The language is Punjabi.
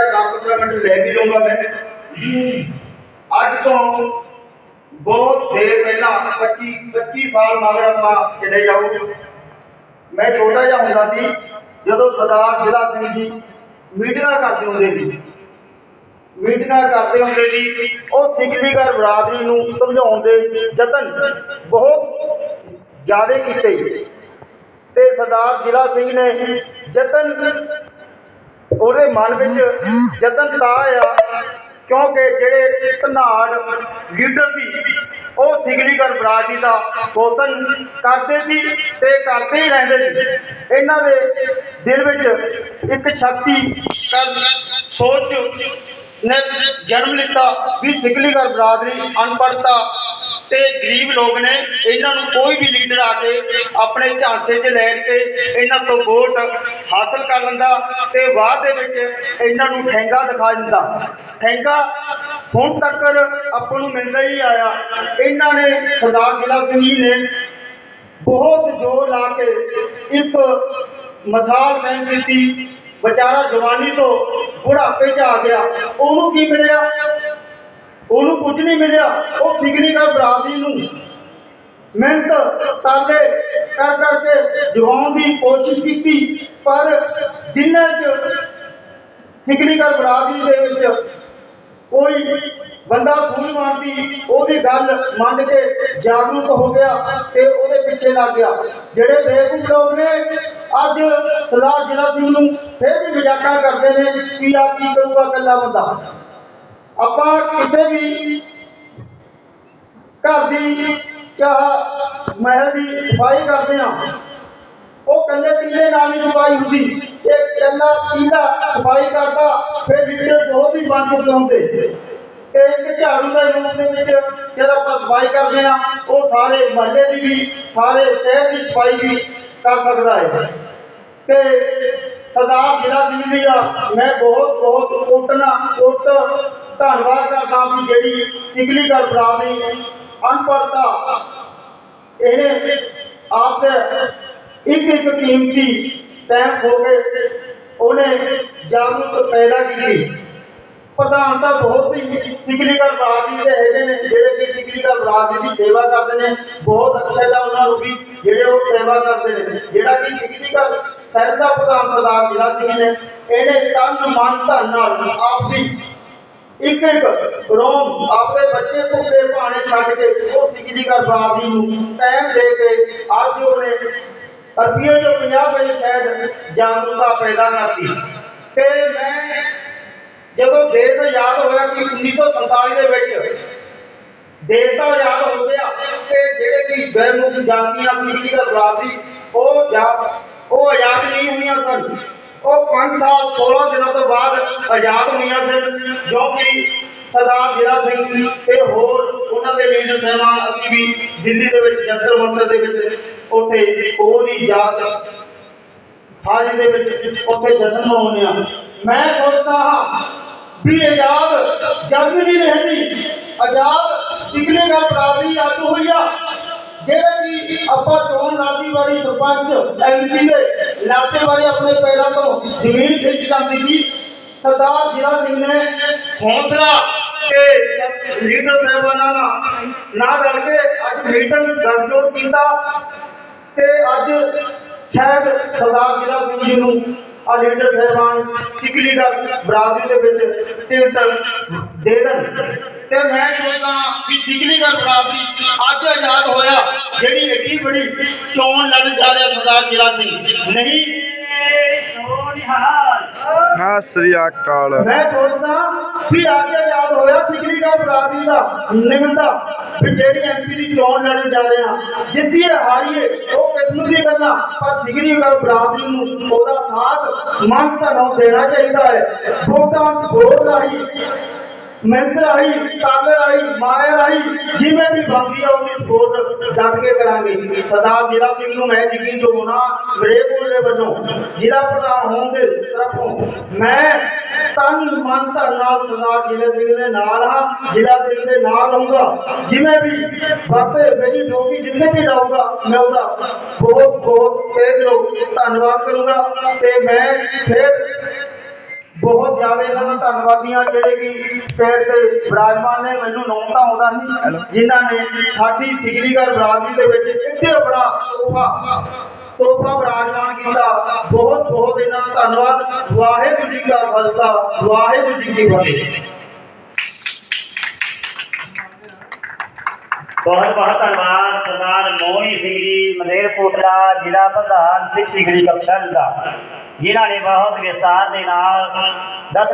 ਜਿਹਾ ਕਾਪਟਾ ਮਿੰਟ ਲੈ ਵੀ ਲਊਂਗਾ ਮੈਂ। ਅੱਜ ਤੋਂ ਬਹੁਤ ਦੇਰ ਪਹਿਲਾਂ 25 25 ਸਾਲ ਮਗਰ ਆਪਾਂ ਚਲੇ ਜਾਓ ਮੈਂ ਛੋਟਾ ਜਿਹਾ ਹੁੰਦਾ ਸੀ, ਜਦੋਂ ਸਰਦਾਰ ਜ਼ਿਲ੍ਹਾ ਸਿੰਘ ਜੀ ਮੀਟਿੰਗਾਂ ਕਰਦੇ ਹੁੰਦੇ ਸੀ। ਮੀਟਿੰਗਾਂ ਕਰਦੇ ਹੁੰਦੇ ਸੀ, ਉਹ ਸਿੱਖਲੀਗਰ ਬਰਾਦਰੀ ਨੂੰ ਸਮਝਾਉਣ ਦੇ ਯਤਨ ਬਹੁਤ ਜ਼ਿਆਦਾ ਕੀਤੇ। ਤੇ ਸਰਦਾਰ ਜ਼ਿਲ੍ਹਾ ਸਿੰਘ ਨੇ ਯਤਨ ਉਹਦੇ ਮਨ ਵਿੱਚ ਯਤਨ ਤਾਂ ਆ ਕਿਉਂਕਿ ਜਿਹੜੇ ਧਨਾੜ ਲੀਡਰ ਸੀ, ਉਹ ਸਿਗਲੀਗਰ ਬਰਾਦਰੀ ਦਾ ਸ਼ੋਸ਼ਣ ਕਰਦੇ ਸੀ ਤੇ ਕਰਦੇ ਹੀ ਰਹਿੰਦੇ ਸੀ। ਇਹਨਾਂ ਦੇ ਦਿਲ ਵਿੱਚ ਇੱਕ ਸ਼ਕਤੀ ਕਰ ਸੋਚ ਨੇ ਜਨਮ ਲਿੱਤਾ ਵੀ ਸਿਗਲੀਗਰ ਬਰਾਦਰੀ ਅਨਪੜ੍ਹਤਾ ਤੇ ਗਰੀਬ ਲੋਕ ਨੇ, ਇਹਨਾਂ ਨੂੰ ਕੋਈ ਵੀ ਲੀਡਰ ਆ ਕੇ ਆਪਣੇ ਝਾਂਸੇ 'ਚ ਲੈ ਕੇ ਇਹਨਾਂ ਤੋਂ ਵੋਟ ਹਾਸਲ ਕਰ ਲੈਂਦਾ ਤੇ ਬਾਅਦ ਦੇ ਵਿੱਚ ਇਹਨਾਂ ਨੂੰ ਠੈਂਗਾ ਦਿਖਾ ਦਿੰਦਾ। ਠੈਂਗਾ ਹੁਣ ਤੱਕ ਆਪਾਂ ਨੂੰ ਮਿਲਦਾ ਹੀ ਆਇਆ। ਇਹਨਾਂ ਨੇ ਸਰਦਾਰ ਜ਼ਿਲ੍ਹਾ ਸਿੰਘ ਜੀ ਨੇ ਬਹੁਤ ਜ਼ੋਰ ਲਾ ਕੇ ਇੱਕ ਮਸਾਲ ਕਾਇਮ ਕੀਤੀ। ਵਿਚਾਰਾ ਜਵਾਨੀ ਤੋਂ ਬੁਢਾਪੇ 'ਚ ਆ ਗਿਆ। ਉਹਨੂੰ ਕੀ ਮਿਲਿਆ? ਉਹਨੂੰ ਕੁਝ ਨਹੀਂ ਮਿਲਿਆ। ਉਹ ਸਿਗਨੀ ਦਾ ਬਰਾਦਰੀ ਨੂੰ। ਮਿਹਨਤ, ਤਾਲੇ ਕਰ ਕਰਕੇ ਜਵਾਨ ਦੀ ਕੋਸ਼ਿਸ਼ ਕੀਤੀ, ਪਰ ਜਿੰਨਾ ਚ ਸਿਗਨੀ ਬਰਾਦਰੀ ਦੇ ਵਿੱਚ ਕੋਈ ਬੰਦਾ ਸੂਝਵਾਨ ਦੀ ਉਹਦੀ ਗੱਲ ਮੰਨ ਕੇ ਜਾਗਰੂਕ ਹੋ ਗਿਆ ਤੇ ਉਹਦੇ ਪਿੱਛੇ ਲੱਗ ਗਿਆ। ਜਿਹੜੇ ਬੇਵਕੂਫ ਲੋਕ ਨੇ, ਅੱਜ ਸਰਦਾਰ ਜਿਲਾ ਸਿੰਘ ਨੂੰ ਫਿਰ ਵੀ ਮਜ਼ਾਕਾਂ ਕਰਦੇ ਨੇ ਕਿ ਆ ਕੀ ਕਰੂਗਾ ਇਕੱਲਾ ਬੰਦਾ। ਆਪਾਂ ਕਿਸੇ ਵੀ ਘਰ ਦੀ ਚਾਹ, ਮਹਿਲ ਦੀ ਸਫ਼ਾਈ ਕਰਦੇ ਆ ਉਹ ਕੱਲੇ ਪੀਲੇ ਨਾਲ ਨਹੀਂ ਸਫ਼ਾਈ ਹੁੰਦੀ। ਜੇ ਕੱਲਾ ਪੀਲਾ ਸਫ਼ਾਈ ਕਰਦਾ, ਫਿਰ ਲੀਡਰ ਬਹੁਤ ਹੀ ਬਣ ਚੁੱਕੇ ਹੁੰਦੇ। ਤੇ ਇੱਕ ਝਾੜੂ ਦਾ ਰੂਪ ਦੇ ਵਿੱਚ ਜਦੋਂ ਆਪਾਂ ਸਫ਼ਾਈ ਕਰਦੇ ਆ ਉਹ ਸਾਰੇ ਮਹੱਲੇ ਦੀ ਵੀ, ਸਾਰੇ ਸ਼ਹਿਰ ਦੀ ਸਫ਼ਾਈ ਵੀ ਕਰ ਸਕਦਾ ਹੈ। ਤੇ ਸਰਦਾਰ ਜਿਹੜਾ ਸਿੰਘ ਜੀ ਦਾ ਮੈਂ ਬਹੁਤ ਬਹੁਤ ਕੋਟਨਾ ਕੋਟ ਧੰਨਵਾਦ ਕਰਦਾ ਵੀ ਜਿਹੜੀ ਸਿਗਲੀ ਗੱਲ ਬਰਾਦਰੀ ਅਨਪੜਤਾ ਇਹਨੇ ਆਪ ਦੇ ਇੱਕ ਇੱਕ ਕੀਮਤੀ ਟਾਈਮ ਹੋ ਕੇ ਉਹਨੇ ਜਾਗਰੂਕ ਪੈਦਾ ਕੀਤੀ। ਪ੍ਰਧਾਨ ਤਾਂ ਬਹੁਤ ਹੀ ਸਿਗਲੀਗਰ ਬਰਾਦਰੀ ਦੇ ਹੈਗੇ ਨੇ ਜਿਹੜੇ ਕਿ ਸਿਗਲੀਗਰ ਬਰਾਦਰੀ ਦੀ ਸੇਵਾ ਕਰਦੇ ਨੇ, ਬਹੁਤ ਅੱਛਾ ਲੱਗਾ ਉਹਨਾਂ ਨੂੰ ਵੀ ਜਿਹੜੇ ਉਹ ਸੇਵਾ ਕਰਦੇ ਨੇ, ਜਿਹੜਾ ਕਿ ਸਿਗਲੀਗਰ ਸੈਲ ਦਾ ਪ੍ਰਧਾਨ ਸਰਦਾਰ ਜਿਹੜਾ ਸਿੰਘ ਨੇ ਇਹਨੇ ਤਨ ਮਨ ਧਨ ਨਾਲ ਆਪਦੀ ਇੱਕ ਇੱਕ ਰੋਮ ਆਪਣੇ ਬੱਚੇ ਭੁੱਖੇ ਭਾਣੇ ਛੱਡ ਕੇ ਉਹ ਸਿਗਲੀਗਰ ਬਰਾਦਰੀ ਨੂੰ ਟਾਈਮ ਦੇ ਕੇ ਅੱਜ ਉਹਨੇ ਰੁਪਈਏ ਜੋ 50 ਵਜੇ ਸ਼ਾਇਦ ਜਾਗਰੂਕਤਾ ਪੈਦਾ ਕਰਤੀ। ਤੇ ਮੈਂ ਜਦੋਂ ਦੇਸ਼ ਆਜ਼ਾਦ ਹੋਇਆ ਕਿ 1947 ਦੇ ਵਿੱਚ ਦੇਸ਼ ਦਾ ਆਜ਼ਾਦ ਹੋ ਗਿਆ, ਤੇ ਜਿਹੜੇ ਕਿ ਬੇਮੁਖ ਜਾਤੀਆਂ ਸਿੱਖੀ ਦਾ ਬਰਾਦਰੀ ਉਹ ਜਾ ਉਹ ਆਜ਼ਾਦ ਨਹੀਂ ਹੋਈਆਂ ਸਨ। ਉਹ 5 ਸਾਲ 16 ਦਿਨਾਂ ਤੋਂ ਬਾਅਦ ਆਜ਼ਾਦ ਹੋਈਆਂ ਸਨ, ਜੋ ਕਿ ਸਰਦਾਰ ਜਿਹੜਾ ਸਿੰਘ ਤੇ ਹੋਰ ਉਹਨਾਂ ਦੇ ਲੀਡਰ ਸਹਿਬਾਨ ਅਸੀਂ ਵੀ ਦਿੱਲੀ ਦੇ ਵਿੱਚ ਜੰਤਰ ਮੰਤਰ ਦੇ ਵਿੱਚ ਉੱਥੇ ਉਹਦੀ ਯਾਦ ਹਾਜ਼ਰ ਦੇ ਵਿੱਚ ਉੱਥੇ ਜਸ਼ਨ ਮਨਾਉਂਦੇ ਆ ਮੈਂ ਸੋਚਦਾ ਹਾਂ ਵੀ ਆਜ਼ਾਦ ਜੰਗ ਨਹੀਂ ਰਹਿੰਦੀ, ਆਜ਼ਾਦ ਸਿਗਲੇ ਦਾ ਬਰਾਦਰੀ ਅੱਜ ਹੋਈ ਆ, ਜਿਹੜੇ ਆਪਾਂ ਚੋਣ ਲੜਦੀ ਵਾਰੀ ਸਰਪੰਚ, ਐਮਸੀ ਦੇ ਲੜਦੇ ਵਾਰੀ ਆਪਣੇ ਪੈਰਾਂ ਤੋਂ ਜ਼ਮੀਨ ਖਿੱਚ ਜਾਂਦੀ ਸੀ। ਸਰਦਾਰ ਜ਼ਿਲ੍ਹਾ ਸਿੰਘ ਨੇ ਹੌਸਲਾ ਤੇ ਲੀਡਰ ਸਾਹਿਬਾਨਾਂ ਨਾਲ ਨਾ ਰਲ ਕੇ ਅੱਜ ਮੀਟਿੰਗ ਗੱਠਜੋੜ ਕੀਤਾ ਤੇ ਅੱਜ ਸ਼ਾਇਦ ਸਰਦਾਰ ਜ਼ਿਲ੍ਹਾ ਸਿੰਘ ਜੀ ਨੂੰ ਆ ਲੀਡਰ ਸਾਹਿਬਾਨ ਸਿਕਲੀ ਦਾ ਬਰਾਦਰੀ ਦੇ ਵਿੱਚ ਟਿਕਟ ਦੇ ਦੇਣ। ਤੇ ਮੈਂ ਸੋਚਦਾ ਕਿ ਸਿਕਲੀ ਦਾ ਬਰਾਦਰੀ ਅੱਜ ਆਜ਼ਾਦ ਹੋਇਆ ਜਿਹੜੀ ਏਡੀ ਬੜੀ ਚੋਣ ਲੜ ਜਾ ਰਿਹਾ ਸਰਦਾਰ ਜ਼ਿਲ੍ਹਾ ਸਿੰਘ। ਨਹੀਂ। ਸਤਿ ਸ੍ਰੀ ਅਕਾਲ। ਮੈਂ ਸੋਚਦਾ ਵੀ ਅੱਜ ਆਜ਼ਾਦ ਹੋਇਆ ਸਿਕਲੀ ਦਾ ਬਰਾਦਰੀ ਦਾ ਨਿਮੰਦਾ ਵੀ ਜਿਹੜੀ ਐਮਪੀ ਦੀ ਚੋਣ ਲੜਨ ਜਾ ਰਹੇ ਆ ਜਿੱਤੀਏ ਹਾਰੀਏ ਉਹ ਕਿਸਮਤ ਦੀ ਗੱਲ ਆ। ਪਰ ਸਿਕਲੀ ਦਾ ਬਰਾਦਰੀ ਨੂੰ ਉਹਦਾ ਸਾਥ ਮਨ ਧਨੋਂ ਦੇਣਾ ਚਾਹੀਦਾ ਹੈ। ਵੋਟਾਂ ਵੋਟ ਰਾਹੀਂ ਮਿਹਨਤ ਰਾਹੀਂ ਤਾਕਤ ਰਾਹੀਂ ਮਾਇਆ ਰਾਹੀਂ ਜਿਵੇਂ ਵੀ ਬਣਦੀ ਆ ਸਪੋਰਟ ਡਟ ਕੇ ਕਰਾਂਗੇ। ਸਰਦਾਰ ਜ਼ਿਲ੍ਹਾ ਸਿੰਘ ਨੂੰ ਮੈਂ ਯਕੀਨ ਦਿਵਾਉਣਾ ਮੇਰੇ ਕੋਲੇ ਵੱਲੋਂ ਜ਼ਿਲ੍ਹਾ ਪ੍ਰਧਾਨ ਹੋਣ ਦੇ ਤਰਫੋਂ, ਮੈਂ ਤਨ ਮਨ ਧਨ ਨਾਲ ਸਰਦਾਰ ਜ਼ਿਲ੍ਹਾ ਸਿੰਘ ਦੇ ਨਾਲ ਹਾਂ ਜ਼ਿਲ੍ਹਾ ਸਿੰਘ ਦੇ ਨਾਲ ਰਹੂੰਗਾ ਜਿਵੇਂ ਵੀ ਵਰਤੇ ਮੇਰੀ ਡਿਊਟੀ ਜਿੱਥੇ ਵੀ ਲਾਊਗਾ, ਮੈਂ ਉਹਦਾ ਬਹੁਤ ਬਹੁਤ ਤੇਜ਼ ਲੋਕ ਧੰਨਵਾਦ ਕਰੂੰਗਾ ਤੇ ਮੈਂ ਫਿਰ ਬਹੁਤ ਜ਼ਿਆਦਾ ਇਹਨਾਂ ਦਾ ਧੰਨਵਾਦੀਆਂ ਜਿਹੜੇ ਕਿ ਸਟੇਜ ਤੇ ਵਿਰਾਜਮਾਨ ਨੇ ਮੈਨੂੰ ਨਾਮ ਤਾਂ ਆਉਂਦਾ ਨਹੀਂ ਜਿਨ੍ਹਾਂ ਨੇ ਸਾਡੀ ਸਿਗਲੀਗਰ ਬਰਾਦਰੀ ਦੇ ਵਿੱਚ ਇੱਥੇ ਬੜਾ ਤੋਹਫਾ ਤੋਹਫਾ ਵਿਰਾਜਮਾਨ ਕੀਤਾ। ਬਹੁਤ ਬਹੁਤ ਇਹਨਾਂ ਦਾ ਧੰਨਵਾਦ। ਵਾਹਿਗੁਰੂ ਜੀ ਕਾ ਖਾਲਸਾ ਵਾਹਿਗੁਰੂ ਜੀ ਕੀ ਫਤਿਹ। ਬਹੁਤ ਬਹੁਤ ਧੰਨਵਾਦ ਸਰਦਾਰ ਮੋਹਣੀ ਸਿੰਘ ਜੀ ਮਲੇਰਕੋਟਲਾ ਜ਼ਿਲ੍ਹਾ ਪ੍ਰਧਾਨ ਸਿੱਖ ਸਿਗੜੀ ਕਪਸ਼ਲ ਦਾ। ਜਿਨ੍ਹਾਂ ਨੇ ਬਹੁਤ ਵਿਸਤਾਰ ਦੇ ਨਾਲ ਦੱਸ